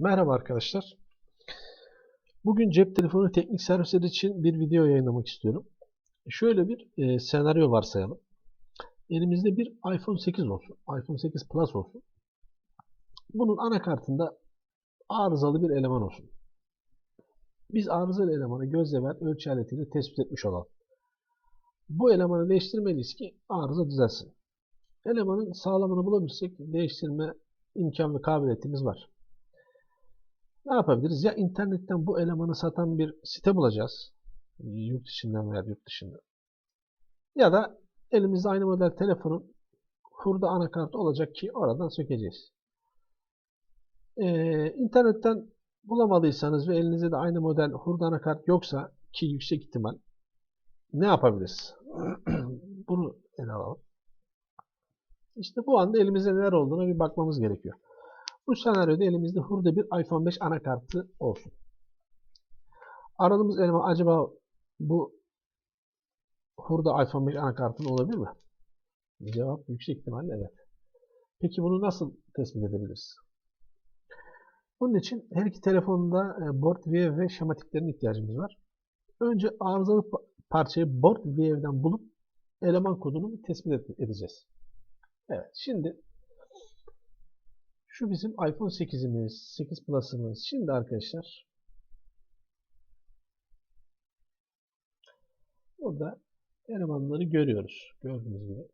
Merhaba arkadaşlar. Bugün cep telefonu teknik servisleri için bir video yayınlamak istiyorum. Şöyle bir e, senaryo varsayalım. Elimizde bir iPhone 8 olsun. iPhone 8 Plus olsun. Bunun anakartında arızalı bir eleman olsun. Biz arızalı elemanı gözle ver ölçü aletiyle tespit etmiş olalım. Bu elemanı değiştirmeliyiz ki arıza düzelsin. Elemanın sağlamını bulabilirsek değiştirme imkan ve kabiliyetimiz var. Ne yapabiliriz? Ya internetten bu elemanı satan bir site bulacağız. Yurt içinden veya yurt dışında. Ya da elimizde aynı model telefonun hurda anakartı olacak ki oradan sökeceğiz. Ee, internetten bulamadıysanız ve elinizde de aynı model hurda anakart yoksa ki yüksek ihtimal ne yapabiliriz? Bunu ele alalım. İşte bu anda elimizde neler olduğuna bir bakmamız gerekiyor. Bu senaryoda elimizde hurda bir iPhone 5 anakartı olsun. Aradığımız eleman acaba bu hurda iPhone 5 anakartın olabilir mi? Cevap yüksek ihtimalle evet. Peki bunu nasıl tespit edebiliriz? Bunun için her iki telefonda board view ve şematiklerin ihtiyacımız var. Önce arızalı parçayı board view'den bulup eleman kodunu tespit edeceğiz. Evet, şimdi şu bizim iPhone 8'imiz, 8 Plus'ımız. Şimdi arkadaşlar burada elemanları görüyoruz. Gördüğünüz gibi.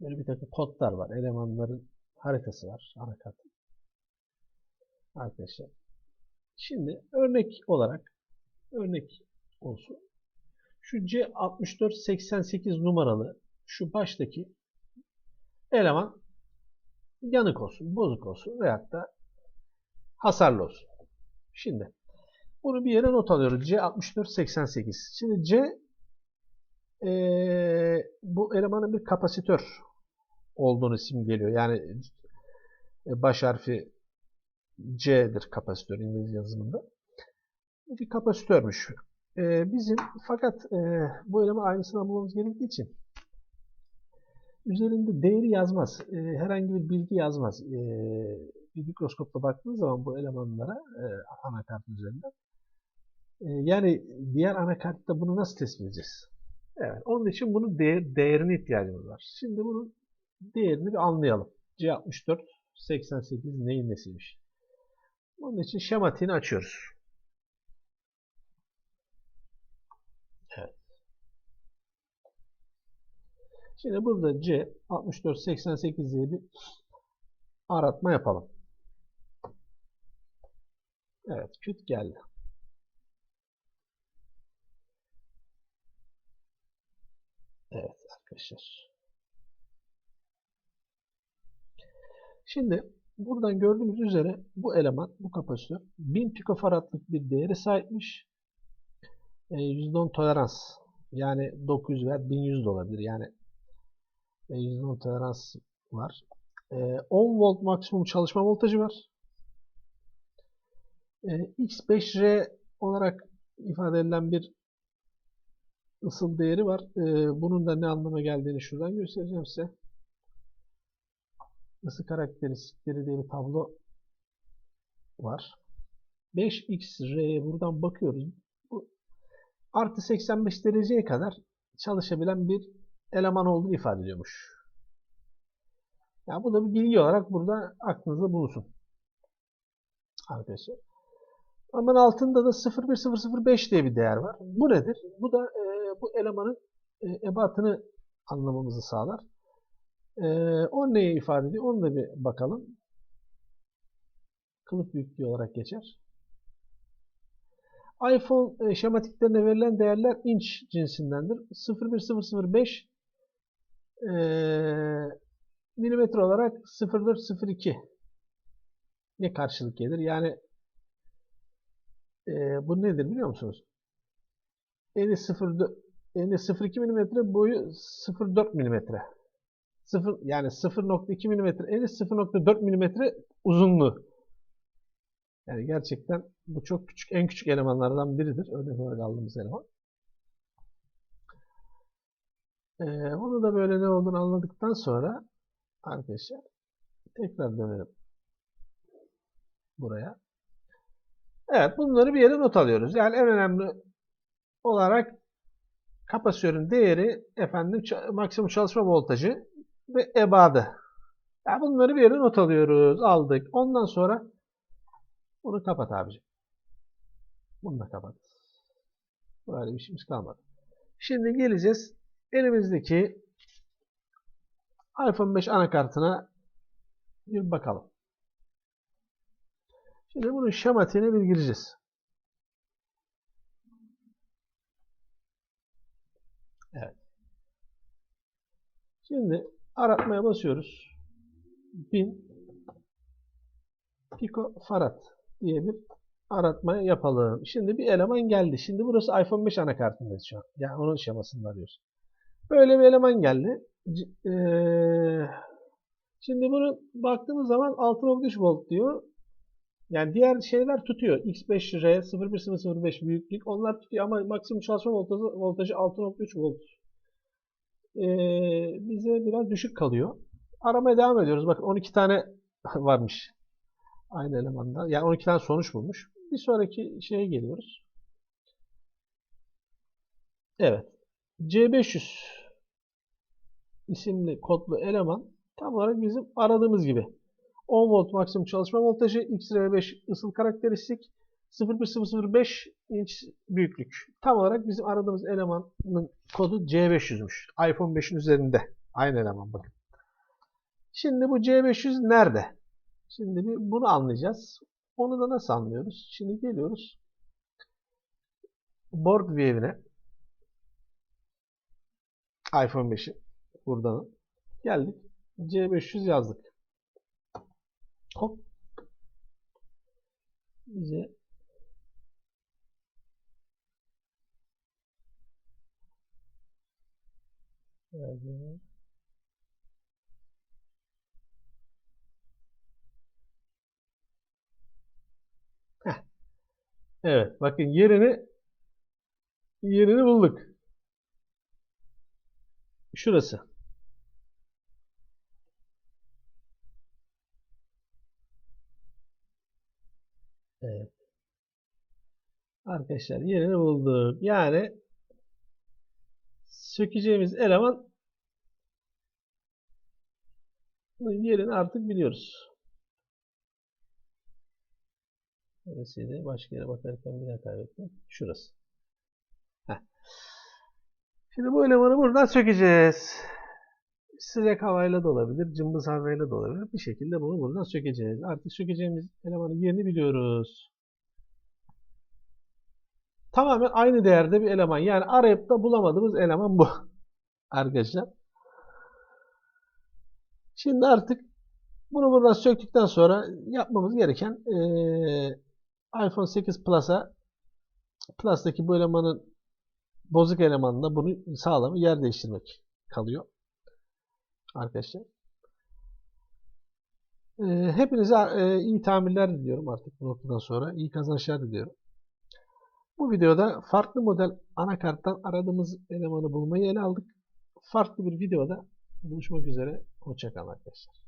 Böyle bir takım kodlar var. Elemanların haritası var. Anakart. Arkadaşlar. Şimdi örnek olarak örnek olsun. Şu C6488 numaralı şu baştaki eleman yanık olsun, bozuk olsun veyahut da hasarlı olsun. Şimdi bunu bir yere not alıyoruz. C6488. Şimdi C ee, bu elemanın bir kapasitör olduğunu isim geliyor. Yani baş harfi C'dir kapasitör İngilizce yazımında. Bir kapasitörmüş. Ee, bizim fakat e, bu eleman aynısını bulmamız gerektiği için üzerinde değeri yazmaz. E, herhangi bir bilgi yazmaz. E, bir mikroskopla baktığınız zaman bu elemanlara e, anakart üzerinden e, yani diğer anakartta bunu nasıl tespit edeceğiz? Evet, onun için bunun değer, değerine ihtiyacımız var. Şimdi bunun değerini bir anlayalım. C64 88 neyin nesiymiş? Onun için şematiğini açıyoruz. Evet. Şimdi burada C 6488 diye bir aratma yapalım. Evet, küt geldi. Evet arkadaşlar. Şimdi buradan gördüğümüz üzere bu eleman, bu kapasitör 1000 pikofaradlık bir değeri sahipmiş. E, %10 tolerans yani 900 veya 1100 de olabilir. Yani e, %10 tolerans var. E, 10 volt maksimum çalışma voltajı var. E, X5R olarak ifade edilen bir ısıl değeri var. E, bunun da ne anlama geldiğini şuradan göstereceğim size. Isı karakteristikleri diye bir tablo var. 5xr'ye buradan bakıyoruz. Bu artı 85 dereceye kadar çalışabilen bir eleman olduğunu ifade ediyormuş. Yani bu da bir bilgi olarak burada aklınızda bulunsun. Arkadaşlar. Hemen altında da 01005 diye bir değer var. Bu nedir? Bu da e, bu elemanın e, ebatını anlamamızı sağlar. E, o neyi ifade ediyor? Onu da bir bakalım. Kılıf büyüklüğü olarak geçer. iPhone e, şematiklerine verilen değerler inç cinsindendir. 01005 e, milimetre olarak 0402 ne karşılık gelir? Yani e, bu nedir biliyor musunuz? Eni 0 eni 0.2 mm boyu 0.4 mm. 0 yani 0.2 mm eni 0.4 mm uzunluğu. Yani gerçekten bu çok küçük en küçük elemanlardan biridir. Örnek olarak aldığımız eleman. Ee, bunu da böyle ne olduğunu anladıktan sonra arkadaşlar Tekrar dönelim. Buraya. Evet bunları bir yere not alıyoruz. Yani en önemli olarak kapasitörün değeri efendim maksimum çalışma voltajı ve ebadı. Yani bunları bir yere not alıyoruz. Aldık. Ondan sonra bunu kapat abici. Bunu da kapat. Böyle bir işimiz kalmadı. Şimdi geleceğiz. Elimizdeki iPhone 5 anakartına bir bakalım. Şimdi bunun şematiğine bir gireceğiz. Evet. Şimdi aratmaya basıyoruz. 1000 picofarad diye bir aratma yapalım. Şimdi bir eleman geldi. Şimdi burası iPhone 5 anakartındayız şu an. Yani onun şemasını arıyoruz. Böyle bir eleman geldi. Eee, şimdi bunu baktığımız zaman 6.3 volt diyor. Yani diğer şeyler tutuyor. X5R 01005 büyüklük onlar tutuyor ama maksimum çalışma voltajı, voltajı 6.3 volt. Ee, bize biraz düşük kalıyor. Aramaya devam ediyoruz. Bakın 12 tane varmış. Aynı elemanda. Yani 12 tane sonuç bulmuş. Bir sonraki şeye geliyoruz. Evet. C500 isimli kodlu eleman tam olarak bizim aradığımız gibi. 10 volt maksimum çalışma voltajı, XR5 ısıl karakteristik, 01005 inç büyüklük. Tam olarak bizim aradığımız elemanın kodu C500'müş. iPhone 5'in üzerinde. Aynı eleman bakın. Şimdi bu C500 nerede? Şimdi bir bunu anlayacağız. Onu da nasıl anlıyoruz? Şimdi geliyoruz. Board view'ine iPhone 5'i buradan geldik. C500 yazdık. Hop. Bize? Heh. Evet, bakın yerini yerini bulduk. Şurası. Evet. Arkadaşlar yerini bulduk. Yani sökeceğimiz eleman yerini artık biliyoruz. Neresiydi? Başka yere bakarken bir daha kaybettim. Şurası. Şimdi bu elemanı buradan sökeceğiz. Sıcak havayla da olabilir, cımbız havayla da olabilir. Bir şekilde bunu buradan sökeceğiz. Artık sökeceğimiz elemanın yerini biliyoruz. Tamamen aynı değerde bir eleman. Yani arayıp da bulamadığımız eleman bu. Arkadaşlar. Şimdi artık bunu buradan söktükten sonra yapmamız gereken eee, iPhone 8 Plus'a Plus'taki bu elemanın bozuk elemanına bunu sağlamı yer değiştirmek kalıyor. Arkadaşlar. Eee, hepinize eee, iyi tamirler diliyorum artık bu noktadan sonra. İyi kazançlar diliyorum. Bu videoda farklı model anakarttan aradığımız elemanı bulmayı ele aldık. Farklı bir videoda buluşmak üzere. Hoşçakalın arkadaşlar.